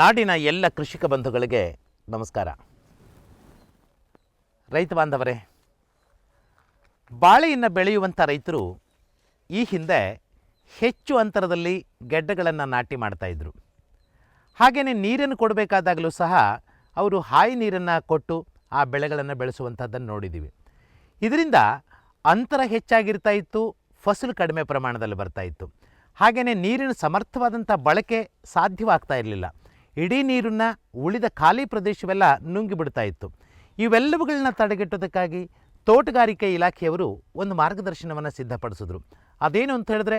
ನಾಡಿನ ಎಲ್ಲ ಕೃಷಿಕ ಬಂಧುಗಳಿಗೆ ನಮಸ್ಕಾರ. ರೈತ ಬಾಂಧವರೇ ಬಾಳೆಯನ್ನು ಬೆಳೆಯುವಂಥ ರೈತರು ಈ ಹಿಂದೆ ಹೆಚ್ಚು ಅಂತರದಲ್ಲಿ ಗೆಡ್ಡೆಗಳನ್ನು ನಾಟಿ ಮಾಡ್ತಾಯಿದ್ರು ಹಾಗೆಯೇ ನೀರನ್ನು ಕೊಡಬೇಕಾದಾಗಲೂ ಸಹ ಅವರು ಹಾಯಿ ನೀರನ್ನು ಕೊಟ್ಟು ಆ ಬೆಳೆಗಳನ್ನು ಬೆಳೆಸುವಂಥದ್ದನ್ನು ನೋಡಿದ್ದೀವಿ ಇದರಿಂದ ಅಂತರ ಹೆಚ್ಚಾಗಿರ್ತಾ ಇತ್ತು, ಫಸಲು ಕಡಿಮೆ ಪ್ರಮಾಣದಲ್ಲಿ ಬರ್ತಾ ಇತ್ತು. ಹಾಗೆಯೇ ನೀರಿನ ಸಮರ್ಥವಾದಂಥ ಬಳಕೆ ಸಾಧ್ಯವಾಗ್ತಾ ಇರಲಿಲ್ಲ. ಇಡೀ ನೀರನ್ನು ಉಳಿದ ಖಾಲಿ ಪ್ರದೇಶವೆಲ್ಲ ನುಂಗಿಬಿಡ್ತಾ ಇತ್ತು. ಇವೆಲ್ಲವುಗಳನ್ನ ತಡೆಗಟ್ಟೋದಕ್ಕಾಗಿ ತೋಟಗಾರಿಕೆ ಇಲಾಖೆಯವರು ಒಂದು ಮಾರ್ಗದರ್ಶನವನ್ನು ಸಿದ್ಧಪಡಿಸಿದ್ರು. ಅದೇನು ಅಂತ ಹೇಳಿದ್ರೆ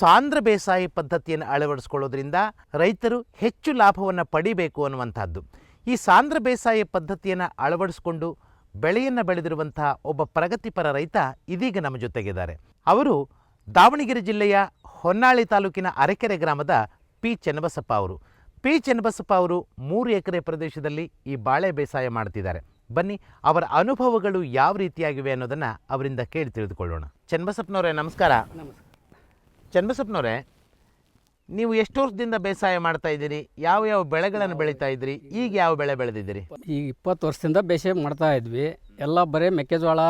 ಸಾಂದ್ರ ಬೇಸಾಯ ಪದ್ಧತಿಯನ್ನು ಅಳವಡಿಸ್ಕೊಳ್ಳೋದ್ರಿಂದ ರೈತರು ಹೆಚ್ಚು ಲಾಭವನ್ನು ಪಡಿಬೇಕು ಅನ್ನುವಂಥದ್ದು. ಈ ಸಾಂದ್ರ ಬೇಸಾಯ ಪದ್ಧತಿಯನ್ನು ಅಳವಡಿಸ್ಕೊಂಡು ಬೆಳೆಯನ್ನು ಬೆಳೆದಿರುವಂತಹ ಒಬ್ಬ ಪ್ರಗತಿಪರ ರೈತ ಇದೀಗ ನಮ್ಮ ಜೊತೆಗಿದ್ದಾರೆ. ಅವರು ದಾವಣಗೆರೆ ಜಿಲ್ಲೆಯ ಹೊನ್ನಾಳಿ ತಾಲೂಕಿನ ಅರೆಕೆರೆ ಗ್ರಾಮದ ಪಿ. ಚೆನ್ನಬಸಪ್ಪ ಅವರು. ಪಿ. ಚೆನ್ನಬಸಪ್ಪ ಅವರು ಮೂರು ಎಕರೆ ಪ್ರದೇಶದಲ್ಲಿ ಈ ಬಾಳೆ ಬೇಸಾಯ ಮಾಡ್ತಿದ್ದಾರೆ. ಬನ್ನಿ ಅವರ ಅನುಭವಗಳು ಯಾವ ರೀತಿಯಾಗಿವೆ ಅನ್ನೋದನ್ನು ಅವರಿಂದ ಕೇಳಿ ತಿಳಿದುಕೊಳ್ಳೋಣ. ಚೆನ್ನಬಸಪ್ಪನವರೇ, ನಮಸ್ಕಾರ. ನಮಸ್ಕಾರ. ಚನ್ನಬಸಪ್ಪನವರೇ ನೀವು ಎಷ್ಟು ವರ್ಷದಿಂದ ಬೇಸಾಯ ಮಾಡ್ತಾ ಇದ್ದೀರಿ? ಯಾವ ಯಾವ ಬೆಳೆಗಳನ್ನು ಬೆಳೀತಾ ಇದ್ದೀರಿ? ಈಗ ಯಾವ ಬೆಳೆ ಬೆಳೆದಿದ್ದೀರಿ? ಈಗ ಇಪ್ಪತ್ತು ವರ್ಷದಿಂದ ಬೇಸಾಯ ಮಾಡ್ತಾ ಇದ್ವಿ. ಎಲ್ಲ ಬರೀ ಮೆಕ್ಕೆಜೋಳ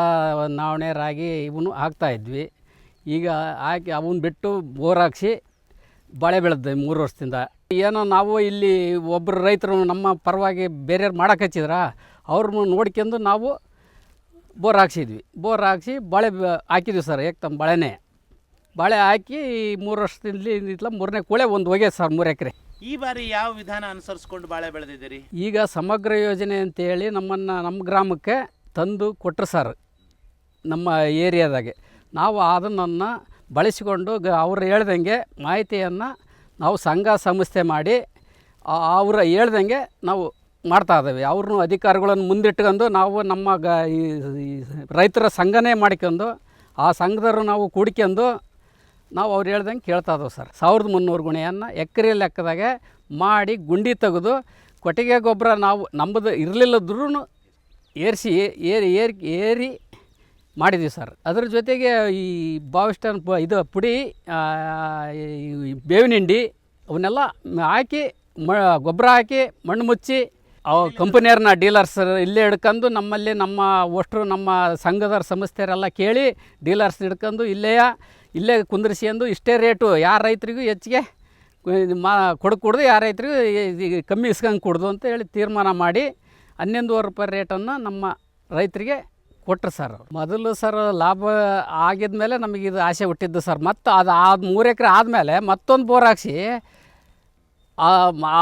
ನಾವಣೆ ರಾಗಿ ಇವನು ಹಾಕ್ತಾ ಇದ್ವಿ. ಈಗ ಹಾಕಿ ಅವನ್ನ ಬಿಟ್ಟು ಬೋರ್ ಹಾಕ್ಸಿ ಬಾಳೆ ಬೆಳೆದ್ವಿ ಮೂರು ವರ್ಷದಿಂದ. ಏನೋ ನಾವು ಇಲ್ಲಿ ಒಬ್ಬರು ರೈತರು ನಮ್ಮ ಪರವಾಗಿ ಬೇರೆಯವ್ರು ಮಾಡಕ್ಕೆ ಹಚ್ಚಿದ್ರ? ಅವ್ರನ್ನ ನೋಡ್ಕೊಂಡು ನಾವು ಬೋರ್ ಹಾಕ್ಸಿದ್ವಿ. ಬೋರ್ ಹಾಕ್ಸಿ ಬಾಳೆ ಹಾಕಿದ್ವಿ ಸರ್ ಏಕ್ತಮ್ ಬಾಳೆನೇ. ಬಾಳೆ ಹಾಕಿ ಮೂರು ವರ್ಷದಿಂದ ಮೂರನೇ ಕೂಳೆ ಒಂದು ಹೋಗ್ಯದ ಸರ್ ಮೂರು ಎಕರೆ. ಈ ಬಾರಿ ಯಾವ ವಿಧಾನ ಅನುಸರಿಸ್ಕೊಂಡು ಬಾಳೆ ಬೆಳೆದಿದ್ದೀರಿ? ಈಗ ಸಮಗ್ರ ಯೋಜನೆ ಅಂತೇಳಿ ನಮ್ಮನ್ನು ನಮ್ಮ ಗ್ರಾಮಕ್ಕೆ ತಂದು ಕೊಟ್ಟರು ಸರ್ ನಮ್ಮ ಏರಿಯಾದಾಗೆ. ನಾವು ಅದನ್ನು ಬಳಸಿಕೊಂಡು ಗ ಅವ್ರು ಹೇಳ್ದಂಗೆ ಮಾಹಿತಿಯನ್ನು ನಾವು ಸಂಘ ಸಂಸ್ಥೆ ಮಾಡಿ ಅವರು ಹೇಳ್ದಂಗೆ ನಾವು ಮಾಡ್ತಾ ಇದ್ದೇವೆ. ಅವ್ರನ್ನೂ ಅಧಿಕಾರಿಗಳನ್ನು ಮುಂದಿಟ್ಕೊಂಡು ನಾವು ನಮ್ಮ ಗ ಈ ಈ ರೈತರ ಸಂಘನೇ ಮಾಡ್ಕೊಂಡು ಆ ಸಂಘದವರು ನಾವು ಕೂಡ್ಕೊಂಡು ನಾವು ಅವ್ರು ಹೇಳ್ದಂಗೆ ಕೇಳ್ತಾ ಇದ್ದೇವೆ ಸರ್. ಸಾವಿರದ ಮುನ್ನೂರು ಗುಣೆಯನ್ನು ಎಕರೆ ಲೆಕ್ಕದಾಗೆ ಮಾಡಿ ಗುಂಡಿ ತೆಗೆದು ಕೊಟ್ಟಿಗೆ ಗೊಬ್ಬರ ನಾವು ನಮ್ಮದು ಇರಲಿಲ್ಲದ್ರೂ ಏರಿಸಿ, ಏರಿ ಏರಿ ಏರಿ ಮಾಡಿದ್ವಿ ಸರ್. ಅದ್ರ ಜೊತೆಗೆ ಈ ಬಾವಿಷ್ಟನ್ ಪ ಇದು ಪುಡಿ ಬೇವಿನ ಹಿಂಡಿ ಅವನ್ನೆಲ್ಲ ಹಾಕಿ ಮ, ಗೊಬ್ಬರ ಹಾಕಿ ಮಣ್ಣು ಮುಚ್ಚಿ ಅವು ಕಂಪನಿಯವ್ರನ್ನ ಡೀಲರ್ಸ್ ಇಲ್ಲೇ ಹಿಡ್ಕೊಂಡು ನಮ್ಮಲ್ಲಿ ನಮ್ಮ ಒಷ್ಟರು ನಮ್ಮ ಸಂಘದವ್ರ ಸಂಸ್ಥೆಯರೆಲ್ಲ ಕೇಳಿ ಡೀಲರ್ಸ್ ಹಿಡ್ಕೊಂಡು ಇಲ್ಲೇ ಇಲ್ಲೇ ಕುಂದ್ರಿಸ್ಕೊಂಡು ಇಷ್ಟೇ ರೇಟು. ಯಾರು ರೈತರಿಗೂ ಹೆಚ್ಚಿಗೆ ಮಾ ಕೊಡಕ್ಕೆ ಕೊಡ್ದು, ಯಾರ ರೈತರಿಗೂ ಕಮ್ಮಿ ಇಸ್ಕಂಗೆ ಕೊಡ್ದು ಅಂತ ಹೇಳಿ ತೀರ್ಮಾನ ಮಾಡಿ ಹನ್ನೊಂದುವರೆ ರೂಪಾಯಿ ರೇಟನ್ನು ನಮ್ಮ ರೈತರಿಗೆ ಕೊಟ್ಟರು ಸರ್ ಮೊದಲು ಸರ್ ಲಾಭ ಆಗಿದ ಮೇಲೆ ನಮಗೆ ಇದು ಆಸೆ ಹುಟ್ಟಿದ್ದು ಸರ್. ಮತ್ತು ಅದು ಆದ ಮೂರು ಎಕರೆ ಆದಮೇಲೆ ಮತ್ತೊಂದು ಬೋರ್ ಹಾಕ್ಸಿ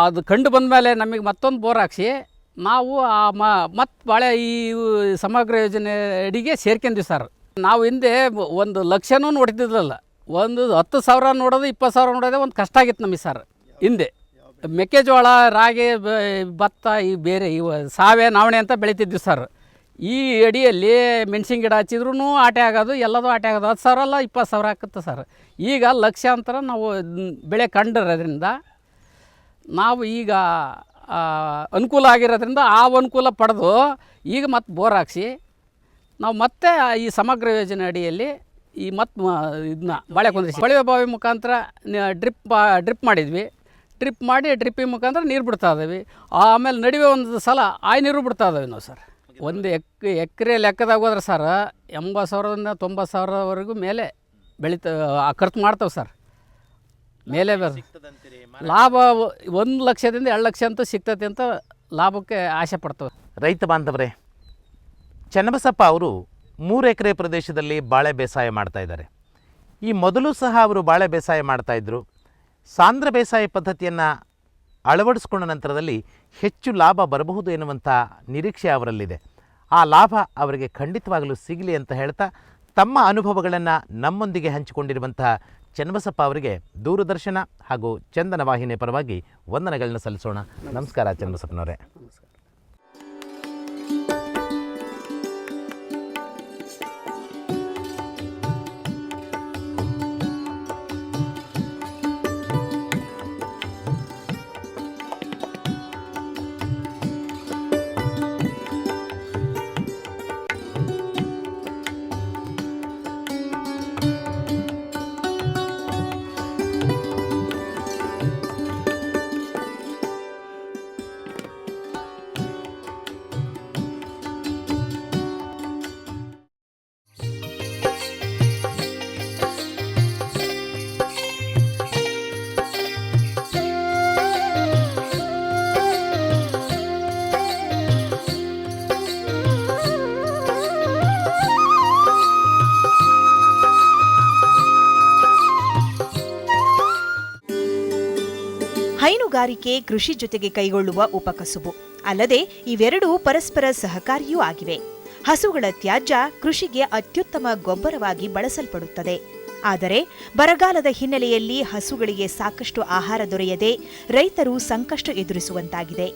ಅದು ಕಂಡು ಬಂದಮೇಲೆ ನಮಗೆ ಮತ್ತೊಂದು ಬೋರ್ ಹಾಕ್ಸಿ, ನಾವು ಆ ಮತ್ತು ಭಾಳ ಈ ಸಮಗ್ರ ಯೋಜನೆ ಅಡಿಗೆ ಸೇರ್ಕೊಂಡ್ವಿ ಸರ್. ನಾವು ಹಿಂದೆ ಒಂದು ಲಕ್ಷನೂ ನೋಡ್ತಿದ್ಲಲ್ಲ. ಒಂದು ಹತ್ತು ಸಾವಿರ ನೋಡೋದು, ಇಪ್ಪತ್ತು ಸಾವಿರ ನೋಡೋದೇ ಒಂದು ಕಷ್ಟ ಆಗಿತ್ತು ನಮಗೆ ಸರ್, ಹಿಂದೆ. ಮೆಕ್ಕೆಜೋಳ, ರಾಗಿ ಭತ್ತ, ಈ ಬೇರೆ ಇವ ಸಾವೆ, ನಾವಣೆ ಅಂತ ಬೆಳಿತಿದ್ವಿ ಸರ್. ಈ ಅಡಿಯಲ್ಲಿ ಮೆಣಸಿನ ಗಿಡ ಹಚ್ಚಿದ್ರೂ ಆಟೆ ಆಗೋದು, ಎಲ್ಲದೂ ಆಟೆ ಆಗೋದು. ಹತ್ತು ಸಾವಿರ ಅಲ್ಲ, ಇಪ್ಪತ್ತು ಸಾವಿರ ಆಗುತ್ತೆ ಸರ್. ಈಗ ಲಕ್ಷಾಂತರ ನಾವು ಬೆಳೆ ಕಂಡಿರೋದ್ರಿಂದ, ನಾವು ಈಗ ಅನುಕೂಲ ಆಗಿರೋದ್ರಿಂದ ಆ ಅನುಕೂಲ ಪಡೆದು, ಈಗ ಮತ್ತೆ ಬೋರ್ ಹಾಕ್ಸಿ ನಾವು ಮತ್ತೆ ಈ ಸಮಗ್ರ ಯೋಜನೆ ಅಡಿಯಲ್ಲಿ ಈ ಮತ್ತು ಇದನ್ನ ಬಾಳೆ ಕುಂದ್ರಿಸಿ. ಕೊಳವೆ ಬಾವಿ ಮುಖಾಂತರ ಡ್ರಿಪ್ ಡ್ರಿಪ್ ಮಾಡಿದ್ವಿ. ಡ್ರಿಪ್ ಮಾಡಿ ಡ್ರಿಪ್ಪಿ ಮುಖಾಂತರ ನೀರು ಬಿಡ್ತಾ ಇದ್ದೀವಿ ಆಮೇಲೆ ನಡುವೆ ಒಂದು ಸಲ ಆಯ್ ನೀರು ಬಿಡ್ತಾ ಇದ್ದೀವಿ ನಾವು ಸರ್. ಒಂದು ಎಕ್, ಎಕರೆ ಲೆಕ್ಕದಾಗ ಹೋದ್ರೆ ಸರ್ ಎಂಬತ್ತು ಸಾವಿರದಿಂದ ತೊಂಬತ್ತು ಸಾವಿರವರೆಗೂ ಮೇಲೆ ಬೆಳೀತ ಖರ್ಚು ಮಾಡ್ತೇವೆ ಸರ್. ಮೇಲೆ ಲಾಭ ಒಂದು ಲಕ್ಷದಿಂದ ಎರಡು ಲಕ್ಷ ಅಂತೂ ಸಿಗ್ತೈತೆ ಅಂತ ಲಾಭಕ್ಕೆ ಆಸೆ ಪಡ್ತೇವೆ. ರೈತ ಬಾಂಧವರೇ ಚನ್ನಬಸಪ್ಪ ಅವರು ಮೂರು ಎಕರೆ ಪ್ರದೇಶದಲ್ಲಿ ಬಾಳೆ ಬೇಸಾಯ ಮಾಡ್ತಾ ಇದ್ದಾರೆ. ಈ ಮೊದಲು ಸಹ ಅವರು ಬಾಳೆ ಬೇಸಾಯ ಮಾಡ್ತಾಯಿದ್ರು ಸಾಂದ್ರ ಬೇಸಾಯ ಪದ್ಧತಿಯನ್ನು ಅಳವಡಿಸ್ಕೊಂಡ ನಂತರದಲ್ಲಿ ಹೆಚ್ಚು ಲಾಭ ಬರಬಹುದು ಎನ್ನುವಂಥ ನಿರೀಕ್ಷೆ ಅವರಲ್ಲಿದೆ. ಆ ಲಾಭ ಅವರಿಗೆ ಖಂಡಿತವಾಗಲೂ ಸಿಗಲಿ ಅಂತ ಹೇಳ್ತಾ ತಮ್ಮ ಅನುಭವಗಳನ್ನು ನಮ್ಮೊಂದಿಗೆ ಹಂಚಿಕೊಂಡಿರುವಂತಹ ಚನ್ನಬಸಪ್ಪ ಅವರಿಗೆ ದೂರದರ್ಶನ ಹಾಗೂ ಚಂದನ ವಾಹಿನಿಯ ಪರವಾಗಿ ವಂದನೆಗಳನ್ನ ಸಲ್ಲಿಸೋಣ. ನಮಸ್ಕಾರ ಚನ್ನಬಸಪ್ಪನವರೇ. ಹೈನುಗಾರಿಕೆ ಕೃಷಿ ಜೊತೆಗೆ ಕೈಗೊಳ್ಳುವ ಉಪಕಸುಬು. ಅಲ್ಲದೆ ಇವೆರಡೂ ಪರಸ್ಪರ ಸಹಕಾರಿಯೂ ಆಗಿವೆ. ಹಸುಗಳ ತ್ಯಾಜ್ಯ ಕೃಷಿಗೆ ಅತ್ಯುತ್ತಮ ಗೊಬ್ಬರವಾಗಿ ಬಳಸಲ್ಪಡುತ್ತದೆ. ಆದರೆ ಬರಗಾಲದ ಹಿನ್ನೆಲೆಯಲ್ಲಿ ಹಸುಗಳಿಗೆ ಸಾಕಷ್ಟು ಆಹಾರ ದೊರೆಯದೆ ರೈತರು ಸಂಕಷ್ಟ ಎದುರಿಸುವಂತಾಗಿದೆ.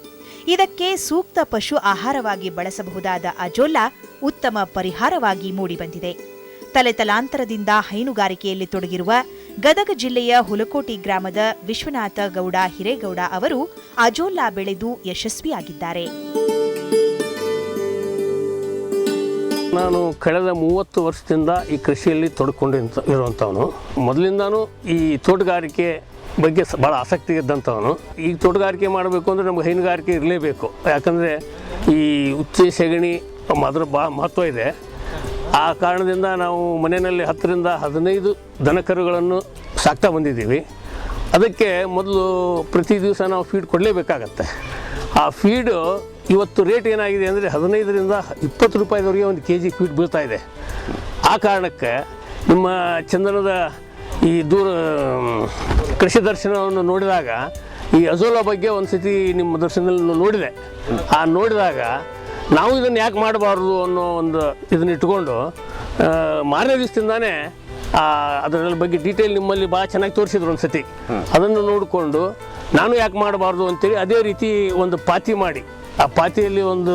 ಇದಕ್ಕೆ ಸೂಕ್ತ ಪಶು ಆಹಾರವಾಗಿ ಬಳಸಬಹುದಾದ ಅಜೋಲಾ ಉತ್ತಮ ಪರಿಹಾರವಾಗಿ ಮೂಡಿಬಂದಿದೆ. ತಲೆತಲಾಂತರದಿಂದ ಹೈನುಗಾರಿಕೆಯಲ್ಲಿ ತೊಡಗಿರುವ ಗದಗ ಜಿಲ್ಲೆಯ ಹುಲಕೋಟಿ ಗ್ರಾಮದ ವಿಶ್ವನಾಥ ಗೌಡ ಹಿರೇಗೌಡ ಅವರು ಅಜೋಲಾ ಬೆಳೆದು ಯಶಸ್ವಿಯಾಗಿದ್ದಾರೆ. ನಾನು ಕಳೆದ ಮೂವತ್ತು ವರ್ಷದಿಂದ ಈ ಕೃಷಿಯಲ್ಲಿ ತೊಡ್ಕೊಂಡಿಂತ ಇರುವಂಥವನು. ಮೊದಲಿಂದಾನು ಈ ತೋಟಗಾರಿಕೆ ಬಗ್ಗೆ ಭಾಳ ಆಸಕ್ತಿ ಇದ್ದಂಥವನು. ಈ ತೋಟಗಾರಿಕೆ ಮಾಡಬೇಕು ಅಂದರೆ ನಮ್ಗೆ ಹೈನುಗಾರಿಕೆ ಇರಲೇಬೇಕು. ಯಾಕಂದರೆ ಈ ಉಚ್ಚೆ ಸೆಗಣಿ ಅದ್ರ ಭಾಳ ಮಹತ್ವ ಇದೆ. ಆ ಕಾರಣದಿಂದ ನಾವು ಮನೆಯಲ್ಲಿ ಹತ್ತರಿಂದ ಹದಿನೈದು ದನಕರುಗಳನ್ನು ಸಾಕ್ತಾ ಬಂದಿದ್ದೀವಿ. ಅದಕ್ಕೆ ಮೊದಲು ಪ್ರತಿ ದಿವಸ ನಾವು ಫೀಡ್ ಕೊಡಲೇಬೇಕಾಗತ್ತೆ. ಆ ಫೀಡು ಇವತ್ತು ರೇಟ್ ಏನಾಗಿದೆ ಅಂದರೆ ಹದಿನೈದರಿಂದ ಇಪ್ಪತ್ತು ರೂಪಾಯಿದವರೆಗೆ ಒಂದು ಕೆ ಜಿ ಫೀಡ್ ಬೀಳ್ತಾ ಇದೆ. ಆ ಕಾರಣಕ್ಕೆ ನಿಮ್ಮ ಚಂದನದ ಈ ದೂರ ಕೃಷಿ ದರ್ಶನವನ್ನು ನೋಡಿದಾಗ ಈ ಅಜೋಲಾ ಬಗ್ಗೆ ಒಂದು ಸತಿ ನಿಮ್ಮ ದರ್ಶನದಲ್ಲಿ ನೋಡಿದೆ. ಆ ನೋಡಿದಾಗ ನಾವು ಇದನ್ನು ಯಾಕೆ ಮಾಡಬಾರ್ದು ಅನ್ನೋ ಒಂದು ಇದನ್ನ ಇಟ್ಕೊಂಡು ಮಾರನೇ ದಿವಸದಿಂದಾನೇ ಅದರ ಬಗ್ಗೆ ಡೀಟೇಲ್ ನಿಮ್ಮಲ್ಲಿ ಭಾಳ ಚೆನ್ನಾಗಿ ತೋರಿಸಿದ್ರು ಒಂದು ಸತಿ ಅದನ್ನು ನೋಡಿಕೊಂಡು ನಾನು ಯಾಕೆ ಮಾಡಬಾರ್ದು ಅಂತೇಳಿ ಅದೇ ರೀತಿ ಒಂದು ಪಾತಿ ಮಾಡಿ. ಆ ಪಾತಿಯಲ್ಲಿ ಒಂದು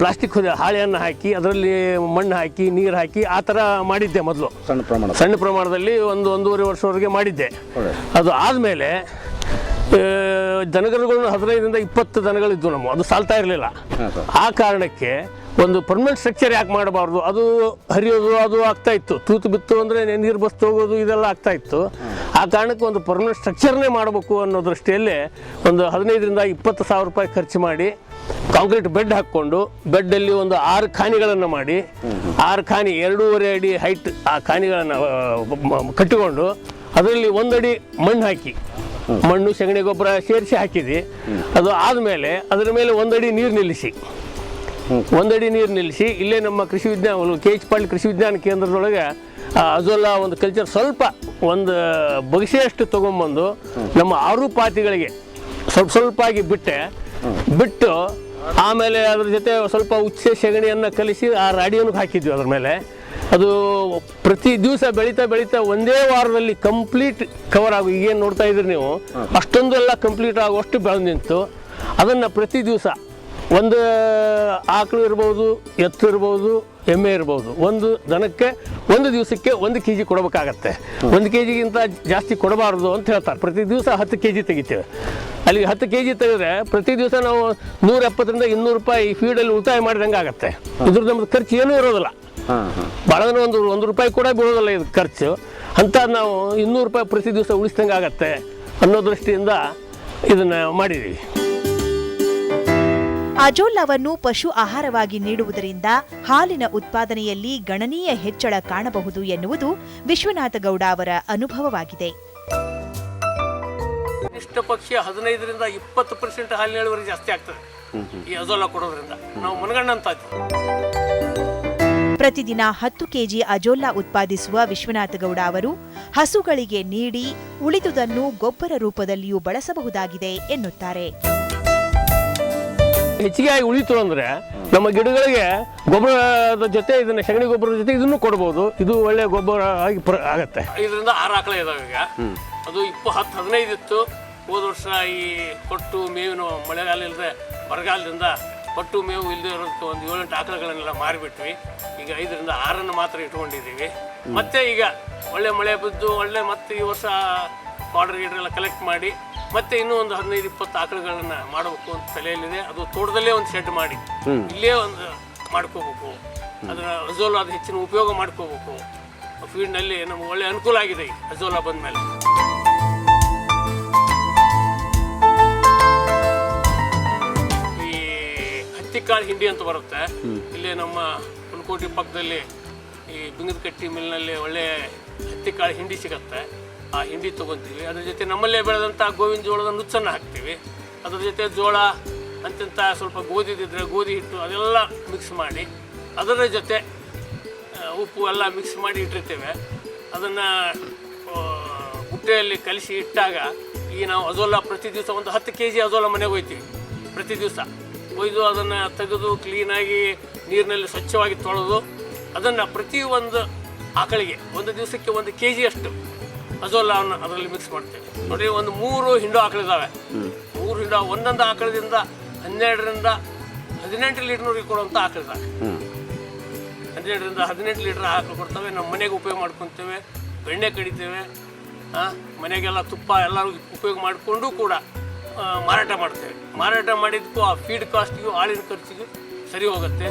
ಪ್ಲಾಸ್ಟಿಕ್ ಹಾಳೆಯನ್ನು ಹಾಕಿ ಅದರಲ್ಲಿ ಮಣ್ಣು ಹಾಕಿ ನೀರು ಹಾಕಿ ಆ ಥರ ಮಾಡಿದ್ದೆ ಮೊದಲು. ಸಣ್ಣ ಪ್ರಮಾಣ ಸಣ್ಣ ಪ್ರಮಾಣದಲ್ಲಿ ಒಂದು ಒಂದೂವರೆ ವರ್ಷವರೆಗೆ ಮಾಡಿದ್ದೆ. ಅದು ಆದಮೇಲೆ ದನಗರುಗಳನ್ನ ಹದಿನೈದರಿಂದ ಇಪ್ಪತ್ತು ದನಗಳಿದ್ವು ನಮ್ಮ ಅದು ಸಾಲ್ತಾ ಇರಲಿಲ್ಲ. ಆ ಕಾರಣಕ್ಕೆ ಒಂದು ಪರ್ಮನೆಂಟ್ ಸ್ಟ್ರಕ್ಚರ್ ಯಾಕೆ ಮಾಡಬಾರ್ದು? ಅದು ಹರಿಯೋದು ಅದು ಆಗ್ತಾ ಇತ್ತು. ತೂತು ಬಿತ್ತು ಅಂದರೆ ನೀರು ಬಸ್ತು ಹೋಗೋದು ಇದೆಲ್ಲ ಆಗ್ತಾ ಇತ್ತು. ಆ ಕಾರಣಕ್ಕೆ ಒಂದು ಪರ್ಮನೆಂಟ್ ಸ್ಟ್ರಕ್ಚರ್ನೇ ಮಾಡಬೇಕು ಅನ್ನೋ ದೃಷ್ಟಿಯಲ್ಲಿ ಒಂದು ಹದಿನೈದರಿಂದ ಇಪ್ಪತ್ತು ಸಾವಿರ ರೂಪಾಯಿ ಖರ್ಚು ಮಾಡಿ ಕಾಂಕ್ರೀಟ್ ಬೆಡ್ ಹಾಕ್ಕೊಂಡು ಬೆಡ್ಡಲ್ಲಿ ಒಂದು ಆರು ಖಾನಿಗಳನ್ನು ಮಾಡಿ ಆರು ಖಾನಿ ಎರಡೂವರೆ ಅಡಿ ಹೈಟ್ ಆ ಖಾನಿಗಳನ್ನು ಕಟ್ಟಿಕೊಂಡು ಅದರಲ್ಲಿ ಒಂದಡಿ ಮಣ್ಣು ಹಾಕಿ. ಮಣ್ಣು, ಸಗಣಿ, ಗೊಬ್ಬರ ಸೇರಿಸಿ ಹಾಕಿದ್ವಿ. ಅದು ಆದಮೇಲೆ ಅದರ ಮೇಲೆ ಒಂದಡಿ ನೀರು ನಿಲ್ಲಿಸಿ. ಒಂದಡಿ ನೀರು ನಿಲ್ಲಿಸಿ, ಇಲ್ಲೇ ನಮ್ಮ ಕೃಷಿ ವಿಜ್ಞಾನ ಕೆ ಎಚ್ ಪಾಳ್ ಕೃಷಿ ವಿಜ್ಞಾನ ಕೇಂದ್ರದೊಳಗೆ ಅದೆಲ್ಲ ಒಂದು ಕಲ್ಚರ್ ಸ್ವಲ್ಪ ಒಂದು ಬಗೆಸೆಯಷ್ಟು ತೊಗೊಂಬಂದು ನಮ್ಮ ಆರು ಪಾತಿಗಳಿಗೆ ಸ್ವಲ್ಪ ಸ್ವಲ್ಪ ಆಗಿ ಬಿಟ್ಟೆ. ಬಿಟ್ಟು ಆಮೇಲೆ ಅದ್ರ ಜೊತೆ ಸ್ವಲ್ಪ ಉಚ್ಚೆ, ಸೆಗಣಿಯನ್ನು ಕಲಿಸಿ ಆ ರಾಡಿಯನ್ನು ಹಾಕಿದ್ವಿ ಅದ್ರ ಮೇಲೆ. ಅದು ಪ್ರತಿ ದಿವಸ ಬೆಳೀತಾ ಬೆಳೀತಾ ಒಂದೇ ವಾರದಲ್ಲಿ ಕಂಪ್ಲೀಟ್ ಕವರ್ ಆಗು ಈಗೇನು ನೋಡ್ತಾ ಇದ್ರಿ ನೀವು? ಅಷ್ಟೊಂದು ಎಲ್ಲ ಕಂಪ್ಲೀಟ್ ಆಗುವಷ್ಟು ಬೆಳೆದು ನಿಂತು ಅದನ್ನು ಪ್ರತಿ ದಿವಸ ಒಂದು ಆಕಳು ಇರ್ಬೋದು ಎತ್ತು ಇರ್ಬೋದು ಎಮ್ಮೆ ಇರ್ಬೋದು. ಒಂದು ದನಕ್ಕೆ ಒಂದು ದಿವಸಕ್ಕೆ ಒಂದು ಕೆ ಜಿ ಕೊಡಬೇಕಾಗತ್ತೆ. ಒಂದು ಕೆ ಜಿಗಿಂತ ಜಾಸ್ತಿ ಕೊಡಬಾರ್ದು ಅಂತ ಹೇಳ್ತಾರೆ. ಪ್ರತಿ ದಿವಸ ಹತ್ತು ಕೆ ಜಿ ತೆಗಿತೇವೆ. ಅಲ್ಲಿಗೆ ಹತ್ತು ಕೆ ಜಿ ತೆಗೆದ್ರೆ ಪ್ರತಿ ದಿವಸ ನಾವು ನೂರ ಎಪ್ಪತ್ತರಿಂದ ಇನ್ನೂರು ರೂಪಾಯಿ ಫೀಡಲ್ಲಿ ಉಳಿತಾಯ ಮಾಡಿದಂಗೆ ಆಗುತ್ತೆ. ಇದ್ರದ್ದು ನಮ್ದು ಖರ್ಚು ಏನೂ ಇರೋದಿಲ್ಲ. ಭಾಳ ಜನ ಒಂದು ಒಂದು ರೂಪಾಯಿ ಕೂಡ ಬೀಳೋದಿಲ್ಲ ಇದು ಖರ್ಚು. ಅಂತ ನಾವು ಇನ್ನೂರು ರೂಪಾಯಿ ಪ್ರತಿ ದಿವಸ ಉಳಿಸ್ದಂಗೆ ಆಗತ್ತೆ ಅನ್ನೋ ದೃಷ್ಟಿಯಿಂದ ಇದನ್ನು ಮಾಡಿದ್ದೀವಿ ಅಜೋಲಾವನ್ನು ಪಶು ಆಹಾರವಾಗಿ ನೀಡುವುದರಿಂದ ಹಾಲಿನ ಉತ್ಪಾದನೆಯಲ್ಲಿ ಗಣನೀಯ ಹೆಚ್ಚಳ ಕಾಣಬಹುದು ಎನ್ನುವುದು ವಿಶ್ವನಾಥಗೌಡ ಅವರ ಅನುಭವವಾಗಿದೆ. ಕನಿಷ್ಠ ಪಕ್ಷ ಹದಿನೈದರಿಂದ ಇಪ್ಪತ್ತು ಪರ್ಸೆಂಟ್ ಹಾಲಿನ ಇಳುವರಿ ಜಾಸ್ತಿ ಆಗ್ತದೆ. ಈ ಅಜೋಲ ಕೊಡೋದ್ರಿಂದ. ನಾವು ಪ್ರತಿದಿನ ಹತ್ತು ಕೆಜಿ ಅಜೋಲ್ಲ ಉತ್ಪಾದಿಸುವ ವಿಶ್ವನಾಥಗೌಡ ಅವರು ಹಸುಗಳಿಗೆ ನೀಡಿ ಉಳಿದುದನ್ನು ಗೊಬ್ಬರ ರೂಪದಲ್ಲಿಯೂ ಬಳಸಬಹುದಾಗಿದೆ ಎನ್ನುತ್ತಾರೆ. ಹೆಚ್ಚಿಗೆ ಆಗಿ ಉಳಿತು ಅಂದ್ರೆ ನಮ್ಮ ಗಿಡಗಳಿಗೆ ಗೊಬ್ಬರದ ಜೊತೆ ಇದನ್ನ ಸಗಣಿ ಗೊಬ್ಬರದ ಜೊತೆ ಇದನ್ನು ಕೊಡ್ಬೋದು. ಇದು ಒಳ್ಳೆ ಗೊಬ್ಬರ ಆಗಿ ಪ್ರ- ಆಗತ್ತೆ. ಇದರಿಂದ ಆರು ಆಕಳ ಇದಾವೆ ಈಗ. ಅದು ಇಪ್ಪ ಹತ್ತು ಹದಿನೈದು ಇತ್ತು. ಹೋದ ವರ್ಷ ಈ ಕೊಟ್ಟು ಮೇವಿನ ಮಳೆಗಾಲ ಇಲ್ಲದೆ ಬರಗಾಲದಿಂದ ಕೊಟ್ಟು ಮೇವು ಇಲ್ಲದೆ ಇರೋದಕ್ಕೆ ಒಂದು ಏಳೆಂಟು ಆಕಳಗಳನ್ನೆಲ್ಲ ಮಾರಿಬಿಟ್ವಿ. ಈಗ ಐದರಿಂದ ಆರನ್ನು ಮಾತ್ರ ಇಟ್ಕೊಂಡಿದ್ದೀವಿ. ಮತ್ತೆ ಈಗ ಒಳ್ಳೆ ಮಳೆ ಬಿದ್ದು ಒಳ್ಳೆ ಮತ್ತೆ ಈ ವರ್ಷ ಪೌಡರ್ ಗೀಡ್ರೆಲ್ಲ ಎಲ್ಲ ಕಲೆಕ್ಟ್ ಮಾಡಿ ಮತ್ತೆ ಇನ್ನೂ ಒಂದು ಹದಿನೈದು ಇಪ್ಪತ್ತು ಆಕಳುಗಳನ್ನ ಮಾಡಬೇಕು ಅಂತ ತಲೆಯಲ್ಲಿದೆ. ಅದು ತೋಟದಲ್ಲೇ ಒಂದು ಶೆಡ್ ಮಾಡಿ. ಇಲ್ಲೇ ಒಂದು ಮಾಡ್ಕೋಬೇಕು. ಅದರ ಅಜೋಲಾ ಅದು ಹೆಚ್ಚಿನ ಉಪಯೋಗ ಮಾಡ್ಕೋಬೇಕು. ಫೀಲ್ಡ್ನಲ್ಲಿ ನಮ್ಗೆ ಒಳ್ಳೆ ಅನುಕೂಲ ಆಗಿದೆ ಈ ಅಜೋಲಾ ಬಂದಮೇಲೆ. ಈ ಹತ್ತಿಕಾಳು ಹಿಂಡಿ ಅಂತ ಬರುತ್ತೆ. ಇಲ್ಲಿ ನಮ್ಮ ಹುಲ್ಕೋಟಿ ಪಕ್ಕದಲ್ಲಿ ಈ ಬಿಂಗದಕಟ್ಟಿ ಮಿಲ್ನಲ್ಲಿ ಒಳ್ಳೆ ಹತ್ತಿಕಾಳು ಹಿಂಡಿ ಸಿಗತ್ತೆ. ಆ ಹಿಂಡಿ ತೊಗೊತೀವಿ. ಅದ್ರ ಜೊತೆ ನಮ್ಮಲ್ಲೇ ಬೆಳೆದಂಥ ಗೋವಿನ ಜೋಳದ ನುಚ್ಚನ್ನು ಹಾಕ್ತೀವಿ. ಅದ್ರ ಜೊತೆ ಜೋಳ, ಅಂತಿಂತ ಸ್ವಲ್ಪ ಗೋಧಿದಿದ್ರೆ ಗೋಧಿ ಹಿಟ್ಟು ಅದೆಲ್ಲ ಮಿಕ್ಸ್ ಮಾಡಿ, ಅದರ ಜೊತೆ ಉಪ್ಪು ಎಲ್ಲ ಮಿಕ್ಸ್ ಮಾಡಿ ಇಟ್ಟಿರ್ತೇವೆ. ಅದನ್ನು ಗುಟ್ಟೆಯಲ್ಲಿ ಕಲಿಸಿ ಇಟ್ಟಾಗ ಈಗ ನಾವು ಅಜೋಲ ಪ್ರತಿ ದಿವಸ ಒಂದು ಹತ್ತು ಕೆ ಜಿ ಅಜೋಲ ಮನೆಗೆ ಹೋಗ್ತೀವಿ ಪ್ರತಿ ದಿವಸ. ಒಯ್ದು ಅದನ್ನು ತೆಗೆದು ಕ್ಲೀನಾಗಿ ನೀರಿನಲ್ಲಿ ಸ್ವಚ್ಛವಾಗಿ ತೊಳೆದು ಅದನ್ನು ಪ್ರತಿ ಒಂದು ಆಕಳಿಗೆ ಒಂದು ದಿವಸಕ್ಕೆ ಒಂದು ಕೆ ಜಿಯಷ್ಟು ಅಜೋಲವನ್ನು ಅದರಲ್ಲಿ ಮಿಕ್ಸ್ ಮಾಡ್ತೇವೆ. ನೋಡಿ, ಒಂದು ಮೂರು ಹಿಂಡು ಆಕಳಿದ್ದಾವೆ ಮೂರು ಹಿಂಡು, ಒಂದೊಂದು ಆಕಳದಿಂದ ಹನ್ನೆರಡರಿಂದ ಹದಿನೆಂಟು ಲೀಟ್ರ್ನವ್ರಿಗೆ ಕೊಡುವಂಥ ಆಕಳಿದ್ದಾವೆ ಹನ್ನೆರಡರಿಂದ ಹದಿನೆಂಟು ಲೀಟ್ರ್ ಆಕಳು ಕೊಡ್ತವೆ. ನಮ್ಮ ಮನೆಗೆ ಉಪಯೋಗ ಮಾಡ್ಕೊತೇವೆ. ಬೆಣ್ಣೆ ಕಡಿತೇವೆ. ಮನೆಗೆಲ್ಲ ತುಪ್ಪ ಎಲ್ಲರೂ ಉಪಯೋಗ ಮಾಡಿಕೊಂಡು ಕೂಡ ಮಾರಾಟ ಮಾಡ್ತೇವೆ. ಮಾರಾಟ ಮಾಡಿದ್ದಕ್ಕೂ ಆ ಫೀಡ್ ಕಾಸ್ಟಿಗೂ ಆಳಿನ ಖರ್ಚಿಗೂ ಸರಿ ಹೋಗುತ್ತೆ.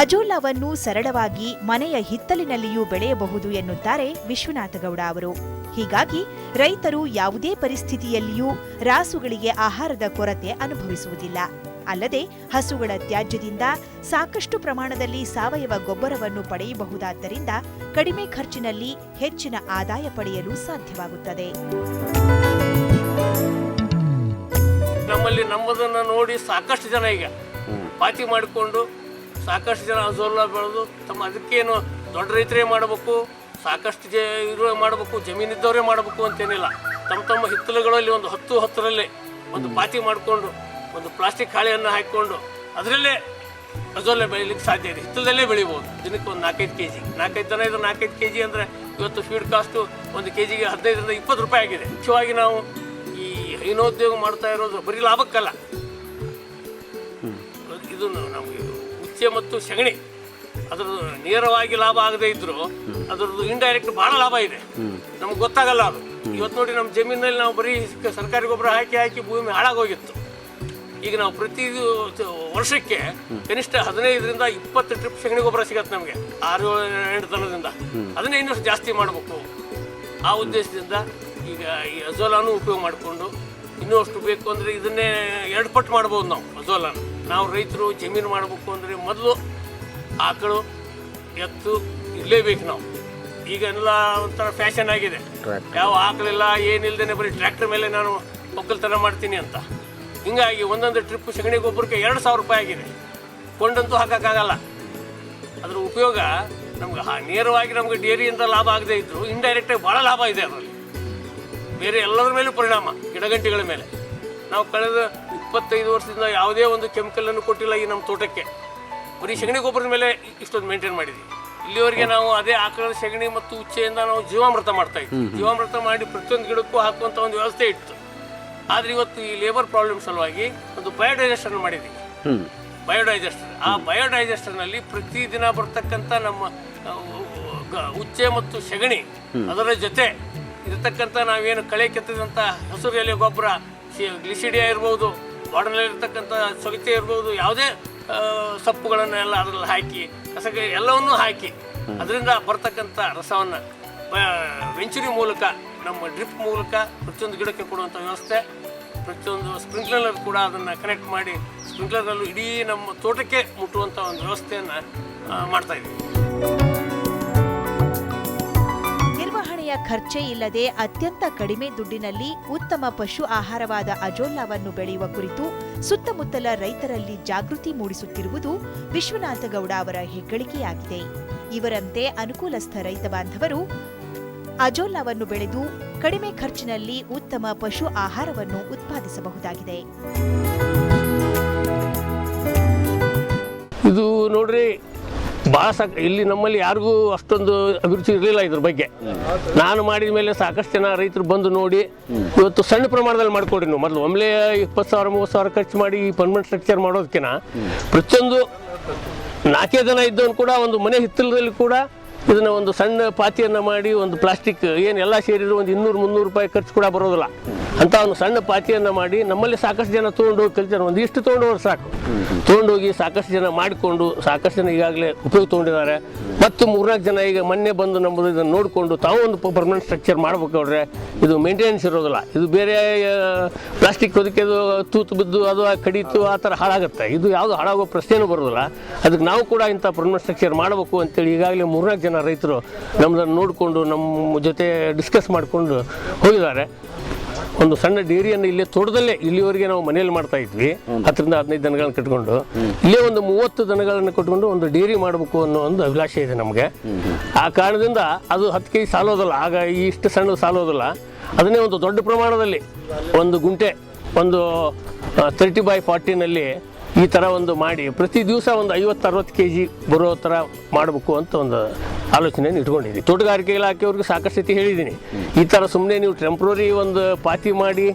ಅಜೋಲಾವನ್ನು ಸರಳವಾಗಿ ಮನೆಯ ಹಿತ್ತಲಿನಲ್ಲಿಯೂ ಬೆಳೆಯಬಹುದು ಎನ್ನುತ್ತಾರೆ ವಿಶ್ವನಾಥಗೌಡ ಅವರು. ಹೀಗಾಗಿ ರೈತರು ಯಾವುದೇ ಪರಿಸ್ಥಿತಿಯಲ್ಲಿಯೂ ರಾಸುಗಳಿಗೆ ಆಹಾರದ ಕೊರತೆ ಅನುಭವಿಸುವುದಿಲ್ಲ. ಅಲ್ಲದೆ ಹಸುಗಳ ತ್ಯಾಜ್ಯದಿಂದ ಸಾಕಷ್ಟು ಪ್ರಮಾಣದಲ್ಲಿ ಸಾವಯವ ಗೊಬ್ಬರವನ್ನು ಪಡೆಯಬಹುದಾದ್ದರಿಂದ ಕಡಿಮೆ ಖರ್ಚಿನಲ್ಲಿ ಹೆಚ್ಚಿನ ಆದಾಯ ಪಡೆಯಲು ಸಾಧ್ಯವಾಗುತ್ತದೆ. ನಮ್ಮಲ್ಲಿ ನಮ್ಮದನ್ನು ನೋಡಿ ಸಾಕಷ್ಟು ಜನ ಈಗ ಪಾತಿ ಮಾಡಿಕೊಂಡು ಸಾಕಷ್ಟು ಜನ ಅಜೋಲ್ಲ ಬೆಳೆದು ತಮ್ಮ ಅದಕ್ಕೇನು ದೊಡ್ಡ ರೈತರೇ ಮಾಡಬೇಕು ಸಾಕಷ್ಟು ಜ ಇರೋ ಮಾಡಬೇಕು ಜಮೀನಿದ್ದವರೇ ಮಾಡಬೇಕು ಅಂತೇನಿಲ್ಲ. ತಮ್ಮ ತಮ್ಮ ಹಿತ್ತಲುಗಳಲ್ಲಿ ಒಂದು ಹತ್ತು ಹತ್ತರಲ್ಲಿ ಒಂದು ಪಾತಿ ಮಾಡಿಕೊಂಡು ಒಂದು ಪ್ಲಾಸ್ಟಿಕ್ ಹಾಳೆಯನ್ನು ಹಾಕಿಕೊಂಡು ಅದರಲ್ಲೇ ಅಜೋಲೆ ಬೆಳಿಲಿಕ್ಕೆ ಸಾಧ್ಯ ಇದೆ. ಹಿತ್ತಲದಲ್ಲೇ ಬೆಳಿಬೋದು. ದಿನಕ್ಕೆ ಒಂದು ನಾಲ್ಕೈದು ಕೆ ಜಿ ನಾಲ್ಕೈದು ಜನ ಇದ್ರೆ ನಾಲ್ಕೈದು ಕೆ ಜಿ ಅಂದರೆ ಇವತ್ತು ಫೀಡ್ ಕಾಸ್ಟು ಒಂದು ಕೆ ಜಿಗೆ ಹದಿನೈದರಿಂದ ಇಪ್ಪತ್ತು ರೂಪಾಯಿ ಆಗಿದೆ. ಮುಖ್ಯವಾಗಿ ನಾವು ಈ ಹೈನೋದ್ಯೋಗ ಮಾಡ್ತಾ ಇರೋದು ಬರೀ ಲಾಭಕ್ಕಲ್ಲ. ಇದು ನಮಗೆ ಉಚ್ಚೆ ಮತ್ತು ಸಗಣಿ. ಅದ್ರದ್ದು ನೇರವಾಗಿ ಲಾಭ ಆಗದೇ ಇದ್ರು ಅದ್ರದ್ದು ಇಂಡೈರೆಕ್ಟ್ ಬಹಳ ಲಾಭ ಇದೆ. ನಮ್ಗೆ ಗೊತ್ತಾಗಲ್ಲ ಅದು. ಇವತ್ತು ನೋಡಿ ನಮ್ಮ ಜಮೀನಲ್ಲಿ ನಾವು ಬರೀ ಸರ್ಕಾರಿ ಗೊಬ್ಬರ ಹಾಕಿ ಹಾಕಿ ಭೂಮಿ ಹಾಳಾಗೋಗಿತ್ತು. ಈಗ ನಾವು ಪ್ರತಿ ವರ್ಷಕ್ಕೆ ಕನಿಷ್ಠ ಹದಿನೈದರಿಂದ ಇಪ್ಪತ್ತು ಟ್ರಿಪ್ ಸಗಣಿ ಗೊಬ್ಬರ ಸಿಗತ್ತೆ ನಮಗೆ. ಆರು ಎಂಟು ದನದಿಂದ. ಅದನ್ನೇ ಇನ್ನಷ್ಟು ಜಾಸ್ತಿ ಮಾಡಬೇಕು. ಆ ಉದ್ದೇಶದಿಂದ ಈಗ ಈ ಅಜೋಲಾನು ಉಪಯೋಗ ಮಾಡಿಕೊಂಡು ಇನ್ನೂ ಅಷ್ಟು ಬೇಕು ಅಂದರೆ ಇದನ್ನೇ ಎರಡು ಪಟ್ಟು ಮಾಡ್ಬೋದು ನಾವು ಮೊದಲ. ನಾವು ರೈತರು ಜಮೀನು ಮಾಡಬೇಕು ಅಂದರೆ ಮೊದಲು ಆಕಳು ಎತ್ತು ಇರಲೇಬೇಕು ನಾವು. ಈಗ ಎಲ್ಲ ಒಂಥರ ಫ್ಯಾಷನ್ ಆಗಿದೆ. ಯಾವ ಆಕಳಿಲ್ಲ ಏನಿಲ್ಲದೇ ಬರೀ ಟ್ರ್ಯಾಕ್ಟರ್ ಮೇಲೆ ನಾನು ಒಕ್ಕಲ್ತನ ಮಾಡ್ತೀನಿ ಅಂತ. ಹಿಂಗಾಗಿ ಒಂದೊಂದು ಟ್ರಿಪ್ ಸಗಣಿ ಗೊಬ್ಬರಕ್ಕೆ ಎರಡು ಸಾವಿರ ರೂಪಾಯಿ ಆಗಿದೆ. ಕೊಂಡಂತೂ ಹಾಕೋಕ್ಕಾಗಲ್ಲ. ಅದ್ರ ಉಪಯೋಗ ನಮ್ಗೆ ನೇರವಾಗಿ ನಮ್ಗೆ ಡೇರಿಯಿಂದ ಲಾಭ ಆಗದೇ ಇದ್ರು ಇಂಡೈರೆಕ್ಟಾಗಿ ಭಾಳ ಲಾಭ ಇದೆ ಅದರಲ್ಲಿ. ಬೇರೆ ಎಲ್ಲದರ ಮೇಲೂ ಪರಿಣಾಮ ಗಿಡಗಂಟಿಗಳ ಮೇಲೆ. ನಾವು ಕಳೆದ ಇಪ್ಪತ್ತೈದು ವರ್ಷದಿಂದ ಯಾವುದೇ ಒಂದು ಕೆಮಿಕಲನ್ನು ಕೊಟ್ಟಿಲ್ಲ ಈ ನಮ್ಮ ತೋಟಕ್ಕೆ. ಬರೀ ಸಗಣಿ ಗೊಬ್ಬರದ ಮೇಲೆ ಇಷ್ಟೊಂದು ಮೇಂಟೈನ್ ಮಾಡಿದ್ವಿ. ಇಲ್ಲಿವರೆಗೆ ನಾವು ಅದೇ ಆಕಳದ ಸಗಣಿ ಮತ್ತು ಉಚ್ಚೆಯಿಂದ ನಾವು ಜೀವಾಮೃತ ಮಾಡ್ತಾ ಇದ್ವಿ. ಜೀವಾಮೃತ ಮಾಡಿ ಪ್ರತಿಯೊಂದು ಗಿಡಕ್ಕೂ ಹಾಕುವಂಥ ಒಂದು ವ್ಯವಸ್ಥೆ ಇತ್ತು. ಆದರೆ ಇವತ್ತು ಈ ಲೇಬರ್ ಪ್ರಾಬ್ಲಮ್ ಸಲುವಾಗಿ ಒಂದು ಬಯೋಡೈಜೆಸ್ಟರ್ ಮಾಡಿದ್ದೀವಿ ಬಯೋಡೈಜೆಸ್ಟರ್ ಆ ಬಯೋಡೈಜೆಸ್ಟರ್ನಲ್ಲಿ ಪ್ರತಿದಿನ ಬರ್ತಕ್ಕಂಥ ನಮ್ಮ ಉಚ್ಚೆ ಮತ್ತು ಸೆಗಣಿ ಅದರ ಜೊತೆ ಇರತಕ್ಕಂಥ ನಾವೇನು ಕಳೆ ಕೆತ್ತಿದಂಥ ಹಸಿರು ಎಲೆ ಗೊಬ್ಬರ ಗ್ಲಿಸಿಡಿಯಾ ಇರ್ಬೋದು ಬಾಡಲಿರ್ತಕ್ಕಂಥ ಸೊಗತೆ ಇರ್ಬೋದು, ಯಾವುದೇ ಸೊಪ್ಪುಗಳನ್ನೆಲ್ಲ ಅದರಲ್ಲಿ ಹಾಕಿ ಕಸ ಎಲ್ಲವನ್ನೂ ಹಾಕಿ, ಅದರಿಂದ ಬರ್ತಕ್ಕಂಥ ರಸವನ್ನು ವೆಂಚುರಿ ಮೂಲಕ, ನಮ್ಮ ಡ್ರಿಪ್ ಮೂಲಕ ಪ್ರತಿಯೊಂದು ಗಿಡಕ್ಕೆ ಕೊಡುವಂಥ ವ್ಯವಸ್ಥೆ, ಪ್ರತಿಯೊಂದು ಸ್ಪ್ರಿಂಕ್ಲರ್ ಕೂಡ ಅದನ್ನು ಕನೆಕ್ಟ್ ಮಾಡಿ ಸ್ಪ್ರಿಂಕ್ಲರ್ನಲ್ಲೂ ಇಡೀ ನಮ್ಮ ತೋಟಕ್ಕೆ ಮುಟ್ಟುವಂಥ ಒಂದು ವ್ಯವಸ್ಥೆಯನ್ನು ಮಾಡ್ತಾ ನಿರ್ವಹಣೆಯ ಖರ್ಚೇ ಇಲ್ಲದೆ ಅತ್ಯಂತ ಕಡಿಮೆ ದುಡ್ಡಿನಲ್ಲಿ ಉತ್ತಮ ಪಶು ಆಹಾರವಾದ ಅಜೋಲ್ಲಾವನ್ನು ಬೆಳೆಯುವ ಕುರಿತು ಸುತ್ತಮುತ್ತಲ ರೈತರಲ್ಲಿ ಜಾಗೃತಿ ಮೂಡಿಸುತ್ತಿರುವುದು ವಿಶ್ವನಾಥಗೌಡ ಅವರ ಹೆಗ್ಗಳಿಕೆಯಾಗಿದೆ. ಇವರಂತೆ ಅನುಕೂಲಸ್ಥ ರೈತ ಬಾಂಧವರು ಅಜೋಲಾವನ್ನು ಬೆಳೆದು ಕಡಿಮೆ ಖರ್ಚಿನಲ್ಲಿ ಉತ್ತಮ ಪಶು ಆಹಾರವನ್ನು ಉತ್ಪಾದಿಸಬಹುದಾಗಿದೆ. ಇದು ನೋಡ್ರಿ ಭಾಳ ಸಾಕು, ಇಲ್ಲಿ ನಮ್ಮಲ್ಲಿ ಯಾರಿಗೂ ಅಷ್ಟೊಂದು ಅಭಿರುಚಿ ಇರಲಿಲ್ಲ ಇದ್ರ ಬಗ್ಗೆ. ನಾನು ಮಾಡಿದ ಮೇಲೆ ಸಾಕಷ್ಟು ಜನ ರೈತರು ಬಂದು ನೋಡಿ, ಇವತ್ತು ಸಣ್ಣ ಪ್ರಮಾಣದಲ್ಲಿ ಮಾಡ್ಕೊಡ್ರಿ ನೀವು. ಮೊದಲು ಒಮ್ಮೆ ಇಪ್ಪತ್ತು ಸಾವಿರ, ಮೂವತ್ತು ಸಾವಿರ ಖರ್ಚು ಮಾಡಿ ಈ ಪರ್ಮನೆಂಟ್ ಸ್ಟ್ರಕ್ಚರ್ ಮಾಡೋದಕ್ಕಿಂತ ಪ್ರತಿಯೊಂದು ನಾಲ್ಕೇ ಜನ ಇದ್ದವನು ಕೂಡ ಒಂದು ಮನೆ ಹಿತ್ತಲದಲ್ಲಿ ಕೂಡ ಇದನ್ನ ಒಂದು ಸಣ್ಣ ಪಾತಿಯನ್ನು ಮಾಡಿ ಒಂದು ಪ್ಲಾಸ್ಟಿಕ್, ಏನು ಎಲ್ಲ ಸೇರಿದ್ರು ಒಂದು ಇನ್ನೂರು, ಮುನ್ನೂರು ರೂಪಾಯಿ ಖರ್ಚು ಕೂಡ ಬರೋದಿಲ್ಲ. ಅಂತ ಒಂದು ಸಣ್ಣ ಪಾತಿಯನ್ನು ಮಾಡಿ ನಮ್ಮಲ್ಲಿ ಸಾಕಷ್ಟು ಜನ ತೊಗೊಂಡೋಗಿ ಕಲಿತಾರೆ ಒಂದಿಷ್ಟು ಇಷ್ಟು ತೊಗೊಂಡೋಗಿ ಸಾಕು. ತೊಗೊಂಡೋಗಿ ಸಾಕಷ್ಟು ಜನ ಮಾಡಿಕೊಂಡು ಸಾಕಷ್ಟು ಜನ ಈಗಾಗಲೇ ಉಪಯೋಗ ತೊಗೊಂಡಿದ್ದಾರೆ. ಮತ್ತು ಮೂರ್ನಾಲ್ಕು ಜನ ಈಗ ಮೊನ್ನೆ ಬಂದು ನಮ್ಮದು ಇದನ್ನು ನೋಡಿಕೊಂಡು ತಾವು ಒಂದು ಪರ್ಮನೆಂಟ್ ಸ್ಟ್ರಕ್ಚರ್ ಮಾಡ್ಬೇಕಾದ್ರೆ ಇದು ಮೇಂಟೆನೆನ್ಸ್ ಇರೋದಿಲ್ಲ. ಇದು ಬೇರೆ ಪ್ಲಾಸ್ಟಿಕ್ ಹೊದಕ್ಕೆ ಅದು, ತೂತು ಬಿದ್ದು ಅದು ಕಡಿತು ಆ ಥರ ಹಾಳಾಗುತ್ತೆ. ಇದು ಯಾವುದು ಹಾಳಾಗೋ ಪ್ರಶ್ನೆನೂ ಬರೋದಿಲ್ಲ. ಅದಕ್ಕೆ ನಾವು ಕೂಡ ಇಂಥ ಪರ್ಮನೆಂಟ್ ಸ್ಟ್ರಕ್ಚರ್ ಮಾಡಬೇಕು ಅಂತೇಳಿ ಈಗಾಗಲೇ ಮೂರ್ನಾಲ್ಕು ಜನ ರೈತರು ನಮ್ಮದನ್ನು ನೋಡಿಕೊಂಡು ನಮ್ಮ ಜೊತೆ ಡಿಸ್ಕಸ್ ಮಾಡಿಕೊಂಡು ಹೋಗಿದ್ದಾರೆ. ಒಂದು ಸಣ್ಣ ಡೇರಿಯನ್ನು ಇಲ್ಲೇ ತೋಟದಲ್ಲೇ ಇಲ್ಲಿವರೆಗೆ ನಾವು ಮನೆಯಲ್ಲಿ ಮಾಡ್ತಾ ಇದ್ವಿ. ಹತ್ತರಿಂದ ಹದಿನೈದು ದನಗಳನ್ನ ಕಟ್ಕೊಂಡು ಇಲ್ಲೇ ಒಂದು ಮೂವತ್ತು ದನಗಳನ್ನು ಕಟ್ಕೊಂಡು ಒಂದು ಡೇರಿ ಮಾಡಬೇಕು ಅನ್ನೋ ಒಂದು ಅಭಿಲಾಷೆ ಇದೆ ನಮಗೆ. ಆ ಕಾರಣದಿಂದ ಅದು ಹತ್ತು ಕೆ ಜಿ ಸಾಲೋದಲ್ಲ. ಆಗ ಈ ಇಷ್ಟು ಸಣ್ಣ ಸಾಲೋದಲ್ಲ. ಅದನ್ನೇ ಒಂದು ದೊಡ್ಡ ಪ್ರಮಾಣದಲ್ಲಿ ಒಂದು ಗುಂಟೆ ಒಂದು ತರ್ಟಿ ಬೈ ಫಾರ್ಟಿನಲ್ಲಿ ಈ ಥರ ಒಂದು ಮಾಡಿ ಪ್ರತಿ ದಿವಸ ಒಂದು ಐವತ್ತು, ಅರವತ್ತು ಕೆ ಜಿ ಬರೋ ಥರ ಮಾಡಬೇಕು ಅಂತ ಒಂದು ಆಲೋಚನೆಯನ್ನು ಇಟ್ಕೊಂಡಿದ್ದೀನಿ. ತೋಟಗಾರಿಕೆ ಇಲಾಖೆಯವ್ರಿಗೆ ಸಾಕಷ್ಟು ಹೇಳಿದ್ದೀನಿ. ಈ ಥರ ಸುಮ್ಮನೆ ನೀವು ಟೆಂಪ್ರರಿ ಒಂದು ಪಾತಿ ಮಾಡಿ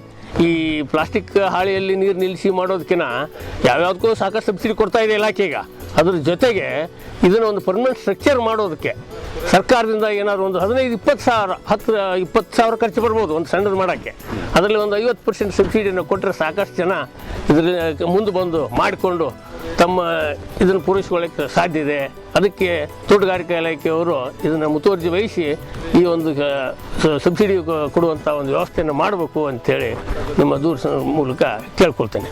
ಈ ಪ್ಲಾಸ್ಟಿಕ್ ಹಾಳಿಯಲ್ಲಿ ನೀರು ನಿಲ್ಲಿಸಿ ಮಾಡೋದಕ್ಕಿಂತ ಯಾವ್ಯಾವುದಕ್ಕೂ ಸಾಕಷ್ಟು ಸಬ್ಸಿಡಿ ಕೊಡ್ತಾ ಇದೆ ಇಲಾಖೆ ಈಗ. ಅದ್ರ ಜೊತೆಗೆ ಇದನ್ನು ಒಂದು ಪರ್ಮನೆಂಟ್ ಸ್ಟ್ರಕ್ಚರ್ ಮಾಡೋದಕ್ಕೆ ಸರ್ಕಾರದಿಂದ ಏನಾದ್ರು ಒಂದು ಹದಿನೈದು ಇಪ್ಪತ್ತು ಸಾವಿರ, ಹತ್ತು, ಇಪ್ಪತ್ತು ಸಾವಿರ ಖರ್ಚು ಬರ್ಬೋದು ಒಂದು ಸಣ್ಣದು ಮಾಡೋಕ್ಕೆ. ಅದರಲ್ಲಿ ಒಂದು ಐವತ್ತು ಪರ್ಸೆಂಟ್ ಸಬ್ಸಿಡಿಯನ್ನು ಕೊಟ್ಟರೆ ಸಾಕಷ್ಟು ಜನ ಇದ್ರ ಮುಂದೆ ಬಂದು ಮಾಡಿಕೊಂಡು ತಮ್ಮ ಇದನ್ನು ಪೂರೈಸಿಕೊಳ್ಳಕ್ಕೆ ಸಾಧ್ಯ ಇದೆ. ಅದಕ್ಕೆ ತೋಟಗಾರಿಕಾ ಇಲಾಖೆಯವರು ಇದನ್ನು ಮುತುವರ್ಜಿ ವಹಿಸಿ ಈ ಒಂದು ಸಬ್ಸಿಡಿ ಕೊಡುವಂಥ ಒಂದು ವ್ಯವಸ್ಥೆಯನ್ನು ಮಾಡಬೇಕು ಅಂತೇಳಿ ನಿಮ್ಮ ದೂರ ಮೂಲಕ ಕೇಳ್ಕೊಳ್ತೇನೆ.